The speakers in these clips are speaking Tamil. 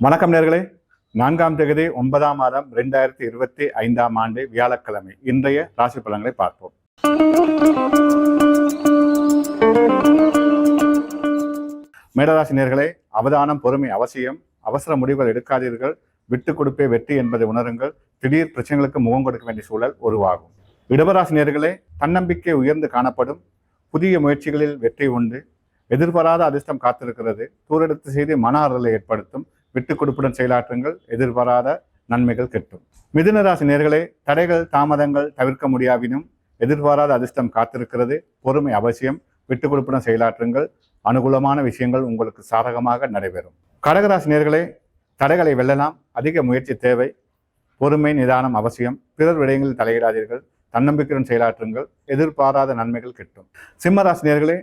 வணக்கம் நேர்களே. நான்காம் தேதி ஒன்பதாம் மாதம் ரெண்டாயிரத்தி இருபத்தி ஐந்தாம் ஆண்டு வியாழக்கிழமை. இன்றைய ராசி பலன்களை பார்ப்போம். மேடராசி நேர்களே அவதானம் பொறுமை அவசியம். அவசர முடிவுகள் எடுக்காதீர்கள். விட்டு கொடுப்பே வெற்றி என்பதை உணருங்கள். திடீர் பிரச்சனைகளுக்கு முகம் கொடுக்க வேண்டிய சூழல் உருவாகும். இடவராசி நேர்களே தன்னம்பிக்கை உயர்ந்து காணப்படும். புதிய முயற்சிகளில் வெற்றி உண்டு. எதிர்பாராத அதிர்ஷ்டம் காத்திருக்கிறது. தூரெடுத்து செய்து மன ஆறுதலை ஏற்படுத்தும். விட்டு கொடுப்புடன் செயலாற்றுங்கள் எதிர்பாராத நன்மைகள் கிட்டும். மிதுன ராசி நேர்களே தடைகள் தாமதங்கள் தவிர்க்க முடியாவினும் எதிர்பாராத அதிர்ஷ்டம் காத்திருக்கிறது. பொறுமை அவசியம். விட்டு கொடுப்புடன் செயலாற்றுங்கள். அனுகூலமான விஷயங்கள் உங்களுக்கு சாதகமாக நடைபெறும். கடகராசி நேர்களே தடைகளை வெல்லலாம். அதிக முயற்சி தேவை. பொறுமை நிதானம் அவசியம். பிறர் விடயங்களில் தலையிடாதீர்கள். தன்னம்பிக்கையுடன் செயலாற்றுங்கள். எதிர்பாராத நன்மைகள் கிட்டும். சிம்மராசி நேர்களே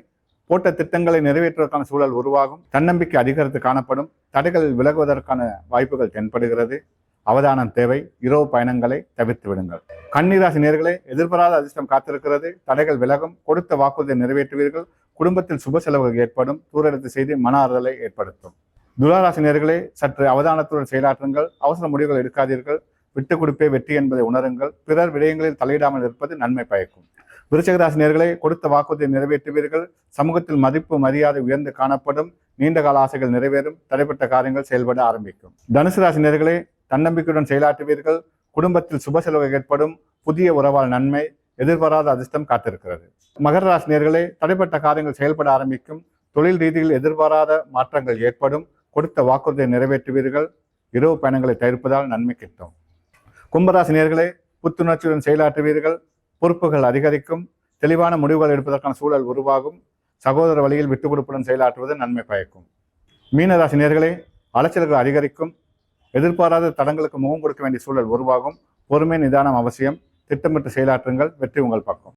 போட்ட திட்டங்களை நிறைவேற்றுவதற்கான சூழல் உருவாகும். தன்னம்பிக்கை அதிகரித்து காணப்படும். தடைகள் விலகுவதற்கான வாய்ப்புகள் தென்படுகிறது. அவதானம் தேவை. இரவு பயணங்களை தவிர்த்து விடுங்கள். கன்னிராசி நேர்களை எதிர்பாராத அதிர்ஷ்டம் காத்திருக்கிறது. தடைகள் விலகும். கொடுத்த வாக்குறுதியை நிறைவேற்றுவீர்கள். குடும்பத்தில் சுப செலவுகள் ஏற்படும். தூரெடுத்து செய்து மன ஆறுதலை ஏற்படுத்தும். துளாராசி நேர்களே சற்று அவதானத்துடன் செயலாற்றுங்கள். அவசர முடிவுகள் எடுக்காதீர்கள். விட்டு கொடுப்பே வெற்றி என்பதை உணருங்கள். பிறர் விடயங்களில் தலையிடாமல் இருப்பது நன்மை பயக்கும். விருச்சகராசி நேர்களே கொடுத்த வாக்குறுதியை நிறைவேற்றுவீர்கள். சமூகத்தில் மதிப்பு மரியாதை உயர்ந்து காணப்படும். நீண்ட கால ஆசைகள் நிறைவேறும். தடைப்பட்ட காரியங்கள் செயல்பட ஆரம்பிக்கும். தனுசு ராசி தன்னம்பிக்கையுடன் செயலாற்றுவீர்கள். குடும்பத்தில் சுப செலவு ஏற்படும். புதிய உறவால் நன்மை எதிர்பாராத அதிர்ஷ்டம் காத்திருக்கிறது. மகர ராசி தடைப்பட்ட காரியங்கள் செயல்பட ஆரம்பிக்கும். தொழில் ரீதியில் எதிர்பாராத மாற்றங்கள் ஏற்படும். கொடுத்த வாக்குறுதியை நிறைவேற்றுவீர்கள். இரவு பயணங்களை தவிர்ப்பதால் நன்மை கிட்டும். கும்பராசி நேர்களே புத்துணர்ச்சியுடன் செயலாற்றுவீர்கள். பொறுப்புகள் அதிகரிக்கும் தெளிவான முடிவுகள் எடுப்பதற்கான சூழல் உருவாகும் சகோதர வழியில் விட்டுக் கொடுப்புடன் செயலாற்றுவது நன்மை பயக்கும். மீனராசி நேர்களே அலைச்சல்கள் அதிகரிக்கும் எதிர்பாராத தடங்களுக்கு முகம் கொடுக்க வேண்டிய சூழல் உருவாகும் பொறுமை நிதானம் அவசியம் திட்டமிட்டு செயலாற்றுங்கள் வெற்றி உங்கள் பக்கம்.